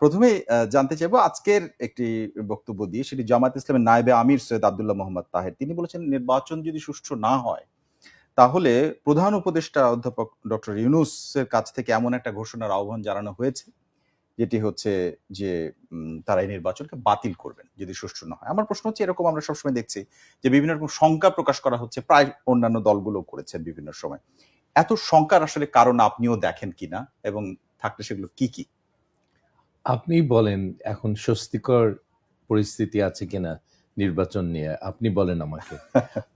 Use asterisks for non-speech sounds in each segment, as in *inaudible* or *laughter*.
প্রথমে জানতে চাইব আজকের একটি বক্তব্য দিয়ে, সেটি জামাত ইসলামের নায়েবে আমির সৈয়দ আব্দুল্লাহ মোহাম্মদ তাহের। তিনি বলেছেন, নির্বাচন যদি সুষ্ঠু না হয়, তাহলে প্রধান উপদেষ্টা অধ্যাপক ডক্টর ইউনুসের কাছ থেকে এমন একটা ঘোষণার আহ্বান জানানো হয়েছে, যেটি হচ্ছে যে তারা এই নির্বাচনকে বাতিল করবেন যদি সুষ্ঠু না হয়। আমার প্রশ্ন হচ্ছে, এরকম আমরা সবসময় দেখছি যে, বিভিন্ন রকম শঙ্কা প্রকাশ করা হচ্ছে, প্রায় অন্যান্য দলগুলো করেছেন বিভিন্ন সময়। এত শঙ্কার আসলে কারণ আপনিও দেখেন কিনা এবং থাকলে সেগুলো কি কি? আপনি বলেন এখন স্বস্তিকর পরিস্থিতি আছে কিনা নির্বাচন নিয়ে? আপনি বলেন আমাকে।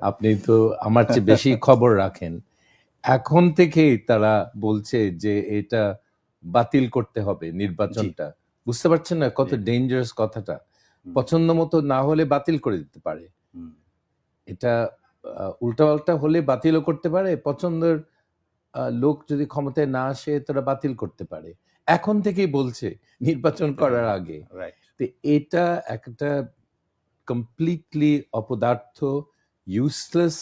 আপনি তো আমার চেয়ে বেশি খবর রাখেন। এখন থেকেই তারা বলছে যে এটা বাতিল করতে হবে নির্বাচনটা। বুঝতে পারছেন না কত। ডেঞ্জারাস কথাটা? পছন্দ মতো না হলে বাতিল করে দিতে পারে। এটা উল্টাপাল্টা হলে বাতিলও করতে পারে পছন্দের লোক যদি ক্ষমতায় না আসে তারা বাতিল করতে পারে। এখন থেকেই বলছে নির্বাচন করার আগে। তো এটা একটা কমপ্লিটলি অপদার্থ ইউজলেস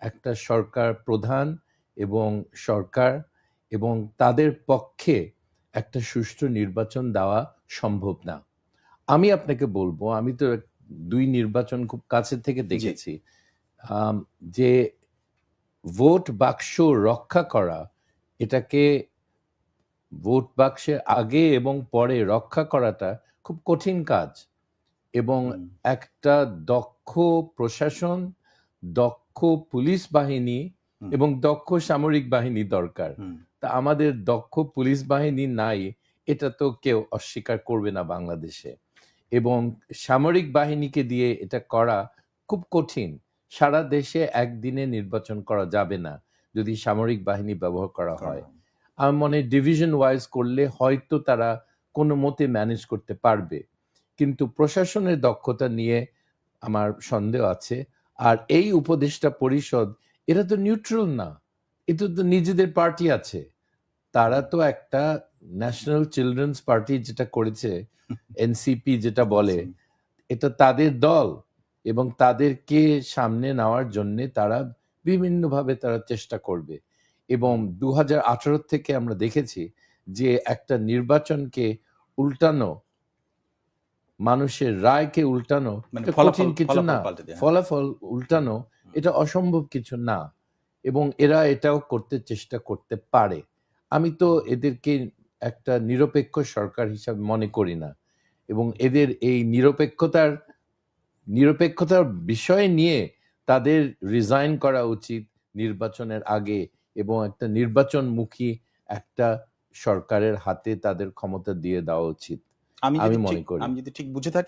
একটা সরকার প্রধান এবং সরকার এবং তাদের পক্ষে একটা সুষ্ঠু নির্বাচন দেওয়া সম্ভব না। আমি আপনাকে বলব আমি তো দুই নির্বাচন খুব কাছে থেকে দেখেছি যে ভোট বাক্স রক্ষা করা এটাকে ভোট বাক্সের আগে এবং পরে রক্ষা করাটা খুব কঠিন কাজ এবং একটা দক্ষ প্রশাসন দক্ষ পুলিশ বাহিনী এবং দক্ষ সামরিক বাহিনী দরকার। তা আমাদের দক্ষ পুলিশ বাহিনী নাই এটা তো কেউ অস্বীকার করবে না বাংলাদেশে। এবং সামরিক বাহিনীকে দিয়ে এটা করা খুব কঠিন। সারা দেশে একদিনে নির্বাচন করা যাবে না যদি সামরিক বাহিনী ব্যবহার করা হয়। আমার মনে ডিভিশন ওয়াইজ করলে হয়তো তারা কোনো মতে ম্যানেজ করতে পারবে। কিন্তু প্রশাসনের দক্ষতা নিয়ে আমার সন্দেহ আছে। আর এই উপদেষ্টা পরিষদ এরা তো নিউট্রাল না। এটা তো নিজেদের পার্টি আছে। তারা তো একটা ন্যাশনাল চিলড্রেন্স পার্টি যেটা করেছে *laughs* এনসিপি যেটা বলে এটা তাদের দল। এবং তাদেরকে সামনে নেওয়ার জন্য তারা বিভিন্নভাবে তারা চেষ্টা করবে। এবং দু হাজার আঠারো থেকে আমরা দেখেছি যে একটা নির্বাচনকে উল্টানো মানুষের রায়কে উল্টানো মানে কঠিন কিছু না। ফলাফল উল্টানো এটা অসম্ভব কিছু না। এবং এরা এটাও করতে চেষ্টা করতে পারে। আমি তো এদেরকে একটা নিরপেক্ষ সরকার হিসাবে মনে করি না। এবং এদের এই নিরপেক্ষতার নিরপেক্ষতার বিষয় নিয়ে তাদের রিজাইন করা উচিত নির্বাচনের আগে এবং একটা নির্বাচনমুখী একটা সরকারের হাতে তাদের ক্ষমতা দিয়ে দেওয়া উচিত আমি আমি মনে করি। আমি যদি ঠিক বুঝে থাকি